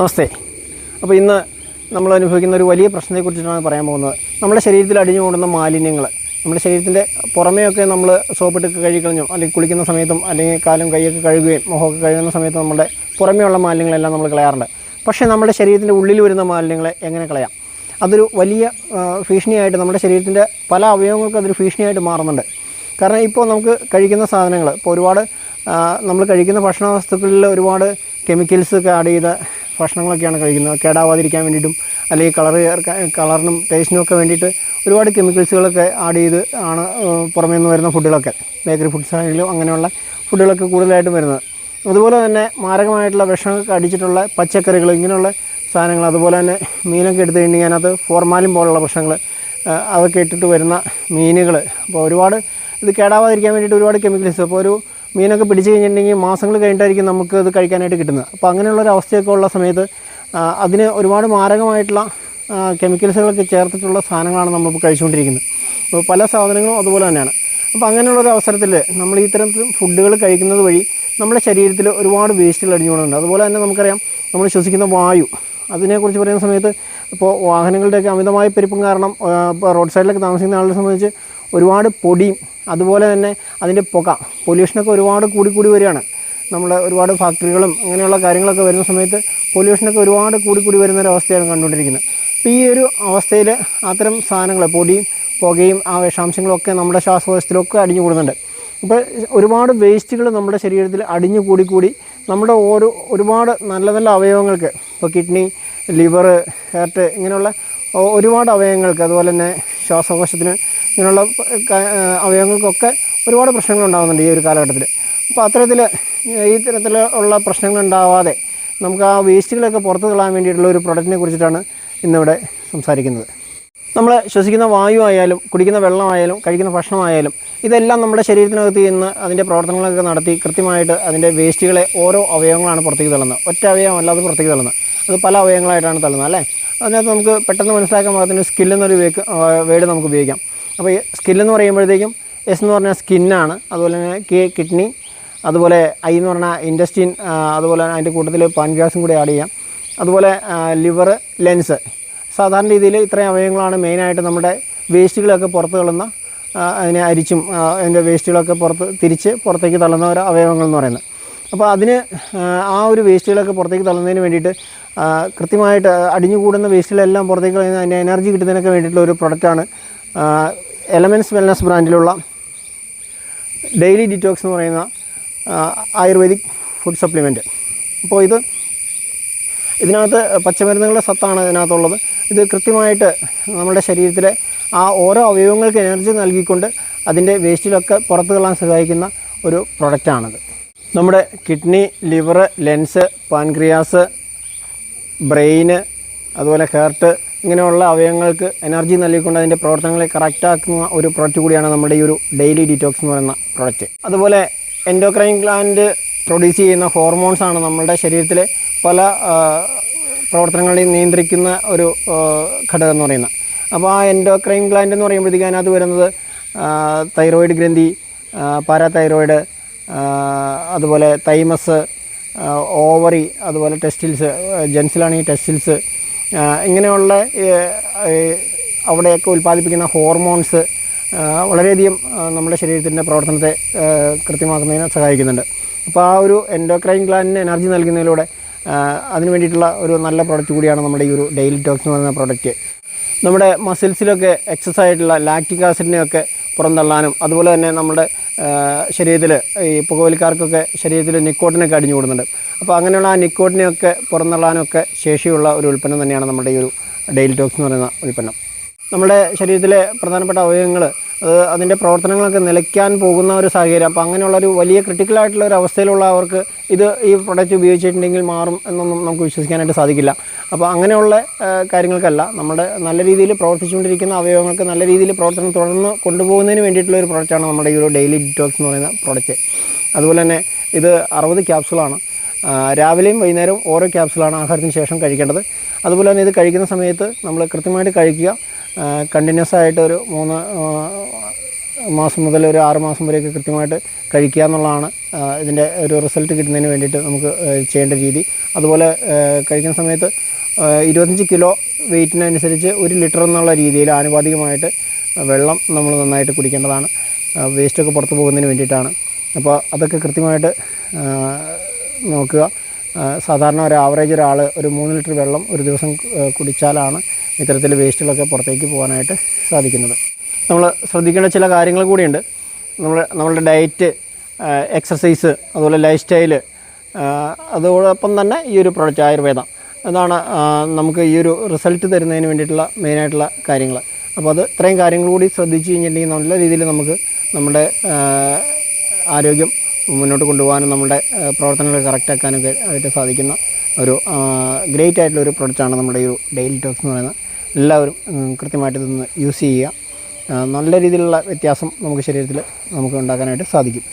നമസ്തേ. അപ്പോൾ ഇന്ന് നമ്മൾ അനുഭവിക്കുന്ന ഒരു വലിയ പ്രശ്നത്തെക്കുറിച്ചിട്ടാണ് പറയാൻ പോകുന്നത്. നമ്മുടെ ശരീരത്തിൽ അടിഞ്ഞു കൂടുന്ന മാലിന്യങ്ങൾ നമ്മുടെ ശരീരത്തിന്റെ പുറമേയൊക്കെ നമ്മൾ സോപ്പിട്ട് കഴുകിക്കളഞ്ഞു അല്ലെങ്കിൽ കുളിക്കുന്ന സമയത്തും അല്ലെങ്കിൽ കാലും കൈയൊക്കെ കഴുകുകയും മുഖമൊക്കെ കഴുകുന്ന സമയത്ത് നമ്മുടെ പുറമേയുള്ള മാലിന്യങ്ങളെല്ലാം നമ്മൾ കളയാറുണ്ട്. പക്ഷേ നമ്മുടെ ശരീരത്തിന്റെ ഉള്ളിൽ വരുന്ന മാലിന്യങ്ങളെ എങ്ങനെ കളയാം? അതൊരു വലിയ ഭീഷണിയായിട്ട് നമ്മുടെ ശരീരത്തിന്റെ പല അവയവങ്ങൾക്കും അതൊരു ഭീഷണിയായിട്ട് മാറുന്നുണ്ട്. കാരണം ഇപ്പോൾ നമുക്ക് കഴിക്കുന്ന സാധനങ്ങൾ ഇപ്പോൾ ഒരുപാട് നമ്മൾ കഴിക്കുന്ന ഭക്ഷണ വസ്തുക്കളിൽ ഒരുപാട് കെമിക്കൽസ് ഒക്കെ ആഡ് ചെയ്ത ഭക്ഷണങ്ങളൊക്കെയാണ് കഴിക്കുന്നത്. കേടാവാതിരിക്കാൻ വേണ്ടിയിട്ടും അല്ലെങ്കിൽ കളർ കളറിനും ടേസ്റ്റിനും ഒക്കെ വേണ്ടിയിട്ട് ഒരുപാട് കെമിക്കൽസുകളൊക്കെ ആഡ് ചെയ്ത് ആണ് പുറമേ നിന്ന് വരുന്ന ഫുഡുകളൊക്കെ ബേക്കറി ഫുഡ്സ് ആണെങ്കിലും അങ്ങനെയുള്ള ഫുഡുകളൊക്കെ കൂടുതലായിട്ടും വരുന്നത്. അതുപോലെ തന്നെ മാരകമായിട്ടുള്ള വിഷമൊക്കെ അടിച്ചിട്ടുള്ള പച്ചക്കറികൾ ഇങ്ങനെയുള്ള സാധനങ്ങൾ അതുപോലെ തന്നെ മീനൊക്കെ എടുത്തു കഴിഞ്ഞാൽ അതിനകത്ത് ഫോർമാലിൻ പോലുള്ള പ്രശ്നങ്ങൾ അതൊക്കെ ഇട്ടിട്ട് വരുന്ന മീനുകൾ. അപ്പോൾ ഒരുപാട് ഇത് കേടാവാതിരിക്കാൻ വേണ്ടിയിട്ട് ഒരുപാട് കെമിക്കൽസ് അപ്പോൾ ഒരു മീനൊക്കെ പിടിച്ചു കഴിഞ്ഞിട്ടുണ്ടെങ്കിൽ മാസങ്ങൾ കഴിഞ്ഞിട്ടായിരിക്കും നമുക്ക് ഇത് കഴിക്കാനായിട്ട് കിട്ടുന്നത്. അപ്പോൾ അങ്ങനെയുള്ള ഒരു അവസ്ഥയൊക്കെ ഉള്ള സമയത്ത് അതിന് ഒരുപാട് മാരകമായിട്ടുള്ള കെമിക്കൽസുകളൊക്കെ ചേർത്തിട്ടുള്ള സാധനങ്ങളാണ് നമ്മളിപ്പോൾ കഴിച്ചുകൊണ്ടിരിക്കുന്നത്. അപ്പോൾ പല സാധനങ്ങളും അതുപോലെ തന്നെയാണ്. അപ്പോൾ അങ്ങനെയുള്ള ഒരു അവസരത്തിൽ നമ്മൾ ഇത്തരം ഫുഡുകൾ കഴിക്കുന്നത് വഴി നമ്മുടെ ശരീരത്തിൽ ഒരുപാട് വേസ്റ്റുകൾ അടിഞ്ഞുകൊണ്ടുണ്ട് അതുപോലെ തന്നെ നമുക്കറിയാം നമ്മൾ ശ്വസിക്കുന്ന വായു അതിനെക്കുറിച്ച് പറയുന്ന സമയത്ത് ഇപ്പോൾ വാഹനങ്ങളുടെയൊക്കെ അമിതമായ പെരുപ്പം കാരണം ഇപ്പോൾ റോഡ് സൈഡിലൊക്കെ താമസിക്കുന്ന ആളെ സംബന്ധിച്ച് ഒരുപാട് പൊടിയും അതുപോലെ തന്നെ അതിന്റെ പുക പൊല്യൂഷനൊക്കെ ഒരുപാട് കൂടി കൂടി വരികയാണ്. നമ്മൾ ഒരുപാട് ഫാക്ടറികളും അങ്ങനെയുള്ള കാര്യങ്ങളൊക്കെ വരുന്ന സമയത്ത് പൊല്യൂഷനൊക്കെ ഒരുപാട് കൂടി കൂടി വരുന്ന അവസ്ഥയാണ് കണ്ടുകൊണ്ടിരിക്കുന്നത്. അപ്പോൾ ഈ ഒരു അവസ്ഥയിൽ അത്തരം സാധനങ്ങൾ പൊടിയും പുകയും ആ വിഷാംശങ്ങളൊക്കെ നമ്മുടെ ശ്വാസകോശത്തിലൊക്കെ അടിഞ്ഞു കൂടുന്നുണ്ട്. അപ്പോൾ ഒരുപാട് വേസ്റ്റുകൾ നമ്മുടെ ശരീരത്തിൽ അടിഞ്ഞു കൂടി കൂടി നമ്മുടെ ഓരോ ഒരുപാട് നല്ല നല്ല അവയവങ്ങൾക്ക് ഇപ്പോൾ കിഡ്നി ലിവർ ഹാർട്ട് ഇങ്ങനെയുള്ള ഒരുപാട് അവയവങ്ങൾക്ക് അതുപോലെ തന്നെ ശ്വാസകോശത്തിന് ഇങ്ങനെയുള്ള അവയവങ്ങൾക്കൊക്കെ ഒരുപാട് പ്രശ്നങ്ങൾ ഉണ്ടാകുന്നുണ്ട് ഈ ഒരു കാലഘട്ടത്തിൽ അപ്പോൾ അത്തരത്തിൽ ഈ തരത്തിലുള്ള പ്രശ്നങ്ങൾ ഉണ്ടാവാതെ നമുക്ക് ആ വേസ്റ്റുകളൊക്കെ പുറത്തു തള്ളാൻ വേണ്ടിയിട്ടുള്ള ഒരു പ്രൊഡക്റ്റിനെ കുറിച്ചിട്ടാണ് ഇന്നിവിടെ സംസാരിക്കുന്നത്. നമ്മൾ ശ്വസിക്കുന്ന വായു ആയാലും കുടിക്കുന്ന വെള്ളമായാലും കഴിക്കുന്ന ഭക്ഷണമായാലും ഇതെല്ലാം നമ്മുടെ ശരീരത്തിനകത്ത് നിന്ന് അതിന്റെ പ്രവർത്തനങ്ങളൊക്കെ നടത്തി കൃത്യമായിട്ട് അതിന്റെ വേസ്റ്റുകളെ ഓരോ അവയവങ്ങളാണ് പുറത്തേക്ക് തള്ളുന്നത്. ഒറ്റ അവയവം അല്ലാതെ പുറത്തേക്ക് തള്ളുന്നത്. അത് പല അവയവങ്ങളായിട്ടാണ് തള്ളുന്നത് അല്ലേ? അതിനകത്ത് നമുക്ക് പെട്ടെന്ന് മനസ്സിലാക്കാൻ പാകത്തിന് സ്കില്ലെന്നൊരു വേക്ക് വേർഡ് നമുക്ക് ഉപയോഗിക്കാം. അപ്പോൾ സ്കില്ലെന്ന് പറയുമ്പോഴത്തേക്കും എസ് എന്ന് പറഞ്ഞാൽ സ്കിന്നാണ് അതുപോലെ തന്നെ കെ കിഡ്നി അതുപോലെ ഐ എന്ന് പറഞ്ഞാൽ ഇൻഡസ്റ്റിൻ അതുപോലെ അതിന്റെ കൂട്ടത്തിൽ പാൻഗ്യാസും കൂടി ആഡ് ചെയ്യാം. അതുപോലെ ലിവർ ലെൻസ് സാധാരണ രീതിയിൽ ഇത്രയും അവയവങ്ങളാണ് മെയിനായിട്ട് നമ്മുടെ വേസ്റ്റുകളൊക്കെ പുറത്ത് തള്ളുന്ന അതിനെ അരിച്ചും അതിന്റെ വേസ്റ്റുകളൊക്കെ പുറത്ത് തിരിച്ച് പുറത്തേക്ക് തള്ളുന്ന ഒരു അവയവങ്ങൾ എന്ന് പറയുന്നത്. അപ്പോൾ അതിന് ആ, ഒരു വേസ്റ്റുകളൊക്കെ പുറത്തേക്ക് തള്ളുന്നതിന് വേണ്ടിയിട്ട് കൃത്യമായിട്ട് അടിഞ്ഞുകൂടുന്ന വേസ്റ്റുകളെല്ലാം പുറത്തേക്ക് അതിന്റെ എനർജി കിട്ടുന്നതിനൊക്കെ വേണ്ടിയിട്ടുള്ള ഒരു പ്രൊഡക്റ്റാണ് എലമെന്റ്സ് വെൽനസ് ബ്രാൻഡിലുള്ള ഡെയിലി ഡിറ്റോക്സ് എന്ന് പറയുന്ന ആയുർവേദിക് ഫുഡ് സപ്ലിമെന്റ് അപ്പോൾ ഇത് ഇതിനകത്ത് പച്ചമരുന്നുകളുടെ സത്താണ് ഇതിനകത്തുള്ളത്. ഇത് കൃത്യമായിട്ട് നമ്മുടെ ശരീരത്തിലെ ആ ഓരോ അവയവങ്ങൾക്ക് എനർജി നൽകിക്കൊണ്ട് അതിന്റെ വേസ്റ്റിലൊക്കെ പുറത്തു തള്ളാൻ സഹായിക്കുന്ന ഒരു പ്രൊഡക്റ്റാണിത് നമ്മുടെ kidney liver lens pancreas brain അതുപോലെ ഹേർട്ട് ഇങ്ങനെയുള്ള അവയവങ്ങൾക്ക് എനർജി നൽകിക്കൊണ്ട് അതിന്റെ പ്രവർത്തനങ്ങളെ കറക്റ്റാക്കുന്ന ഒരു പ്രോഡക്റ്റ് കൂടിയാണ് നമ്മുടെ ഈ ഒരു ഡെയിലി ഡീറ്റോക്സ് എന്ന് പറയുന്ന പ്രൊഡക്റ്റ് അതുപോലെ എൻഡോക്രൈൻ ഗ്ലാൻഡ് പ്രൊഡ്യൂസ് ചെയ്യുന്ന ഹോർമോൺസ് ആണ് നമ്മുടെ ശരീരത്തിലെ പല പ്രവർത്തനങ്ങളെയും നിയന്ത്രിക്കുന്ന ഒരു ഘടകം എന്ന് പറയുന്നത്. അപ്പോൾ ആ എൻഡോക്രൈൻ ഗ്ലാൻഡ് എന്ന് പറയുമ്പോഴത്തേക്കും അതിനകത്ത് വരുന്നത് തൈറോയിഡ് ഗ്രന്ഥി പാരാതൈറോയിഡ് അതുപോലെ തൈമസ് ഓവറി അതുപോലെ ടെസ്റ്റിൽസ് ജെൻസിലാണെങ്കിൽ ടെസ്റ്റിൽസ് ഇങ്ങനെയുള്ള അവിടെയൊക്കെ ഉൽപ്പാദിപ്പിക്കുന്ന ഹോർമോൺസ് വളരെയധികം നമ്മുടെ ശരീരത്തിന്റെ പ്രവർത്തനത്തെ കൃത്യമാക്കുന്നതിന് സഹായിക്കുന്നുണ്ട്. അപ്പോൾ ആ ഒരു എൻഡോക്രൈൻ ഗ്ലാൻഡിന് എനർജി നൽകുന്നതിലൂടെ അതിന് വേണ്ടിയിട്ടുള്ള ഒരു നല്ല പ്രൊഡക്റ്റ് കൂടിയാണ് നമ്മുടെ ഈ ഒരു ഡെയിലി ടോക്സ് എന്ന് പറയുന്ന പ്രോഡക്റ്റ് നമ്മുടെ മസിൽസിലൊക്കെ എക്സസ് ആയിട്ടുള്ള ലാക്റ്റിക് ആസിഡിനെയൊക്കെ പുറന്തള്ളാനും അതുപോലെ തന്നെ നമ്മുടെ ശരീരത്തിൽ ഈ പുകവലിക്കാർക്കൊക്കെ ശരീരത്തിൽ നിക്കോട്ടിനൊക്കെ അടിഞ്ഞു കൂടുന്നുണ്ട്. അപ്പോൾ അങ്ങനെയുള്ള ആ നിക്കോട്ടിനെയൊക്കെ പുറന്തള്ളാനൊക്കെ ശേഷിയുള്ള ഒരു ഉൽപ്പന്നം തന്നെയാണ് നമ്മുടെ ഈ ഒരു ഡെയിലി ടോക്സ് എന്ന് പറയുന്ന ഉൽപ്പന്നം. നമ്മുടെ ശരീരത്തിലെ പ്രധാനപ്പെട്ട അവയവങ്ങൾ അത് അതിന്റെ പ്രവർത്തനങ്ങളൊക്കെ നിലയ്ക്കാൻ പോകുന്ന ഒരു സാഹചര്യം. അപ്പോൾ അങ്ങനെയുള്ള ഒരു വലിയ ക്രിട്ടിക്കൽ ആയിട്ടുള്ള ഒരു അവസ്ഥയിലുള്ളവർക്ക് ഇത് ഈ പ്രൊഡക്റ്റ് ഉപയോഗിച്ചിട്ടുണ്ടെങ്കിൽ മാറും എന്നൊന്നും നമുക്ക് വിശ്വസിക്കാനായിട്ട് സാധിക്കില്ല. അപ്പോൾ അങ്ങനെയുള്ള കാര്യങ്ങൾക്കല്ല. നമ്മുടെ നല്ല രീതിയിൽ പ്രവർത്തിച്ചുകൊണ്ടിരിക്കുന്ന അവയവങ്ങൾക്ക് നല്ല രീതിയിൽ പ്രവർത്തനം തുടർന്ന് കൊണ്ടുപോകുന്നതിന് വേണ്ടിയിട്ടുള്ള ഒരു പ്രൊഡക്റ്റാണ് നമ്മുടെ ഈ ഒരു ഡെയിലി ഡിറ്റോക്സ് എന്ന് പറയുന്ന പ്രൊഡക്റ്റ്. അതുപോലെ തന്നെ ഇത് അറുപത് ക്യാപ്സുളാണ് രാവിലെയും വൈകുന്നേരവും ഓരോ ക്യാപ്സുളാണ് ആഹാരത്തിന് ശേഷം കഴിക്കേണ്ടത്. അതുപോലെ തന്നെ ഇത് കഴിക്കുന്ന സമയത്ത് നമ്മൾ കൃത്യമായിട്ട് കഴിക്കുക. കണ്ടിന്യൂസ് ആയിട്ട് ഒരു മൂന്ന് മാസം മുതൽ ഒരു ആറ് മാസം വരെയൊക്കെ കൃത്യമായിട്ട് കഴിക്കുക എന്നുള്ളതാണ് ഇതിന്റെ ഒരു റിസൾട്ട് കിട്ടുന്നതിന് വേണ്ടിയിട്ട് നമുക്ക് ചെയ്യേണ്ട രീതി. അതുപോലെ കഴിക്കുന്ന സമയത്ത് ഇരുപത്തഞ്ച് കിലോ വെയിറ്റിനനുസരിച്ച് ഒരു ലിറ്റർ എന്നുള്ള രീതിയിൽ ആനുപാതികമായിട്ട് വെള്ളം നമ്മൾ നന്നായിട്ട് കുടിക്കേണ്ടതാണ്. വേസ്റ്റൊക്കെ പുറത്തു പോകുന്നതിന് വേണ്ടിയിട്ടാണ്. അപ്പോൾ അതൊക്കെ കൃത്യമായിട്ട് നോക്കുക. സാധാരണ ഒരു ആവറേജ് ഒരാൾ ഒരു മൂന്ന് ലിറ്റർ വെള്ളം ഒരു ദിവസം കുടിച്ചാലാണ് ഇത്തരത്തിൽ വേസ്റ്റുകളൊക്കെ പുറത്തേക്ക് പോകാനായിട്ട് സാധിക്കുന്നത്. നമ്മൾ ശ്രദ്ധിക്കേണ്ട ചില കാര്യങ്ങൾ കൂടിയുണ്ട്. നമ്മൾ നമ്മളുടെ ഡയറ്റ് എക്സസൈസ് അതുപോലെ ലൈഫ് സ്റ്റൈൽ അതോടൊപ്പം തന്നെ ഈ ഒരു പ്രൊഡക്റ്റ് ആയുർവേദം. അതാണ് നമുക്ക് ഈ ഒരു റിസൾട്ട് തരുന്നതിന് വേണ്ടിയിട്ടുള്ള മെയിനായിട്ടുള്ള കാര്യങ്ങൾ. അപ്പോൾ അത് ഇത്രയും കാര്യങ്ങൾ കൂടി ശ്രദ്ധിച്ച് കഴിഞ്ഞിട്ടുണ്ടെങ്കിൽ നല്ല രീതിയിൽ നമുക്ക് നമ്മുടെ ആരോഗ്യം മുന്നോട്ട് കൊണ്ടുപോകാനും നമ്മുടെ പ്രവർത്തനങ്ങൾ കറക്റ്റാക്കാനൊക്കെ ആയിട്ട് സാധിക്കുന്ന ഒരു ഗ്രേറ്റ് ആയിട്ടുള്ള ഒരു പ്രൊഡക്റ്റാണ് നമ്മുടെ ഈ ഒരു ഡെയിലി ടോക്സ് എന്ന് പറയുന്നത്. എല്ലാവരും കൃത്യമായിട്ട് ഇതൊന്ന് യൂസ് ചെയ്യുക. നല്ല രീതിയിലുള്ള വ്യത്യാസം നമുക്ക് ശരീരത്തിൽ നമുക്ക് ഉണ്ടാക്കാനായിട്ട് സാധിക്കും.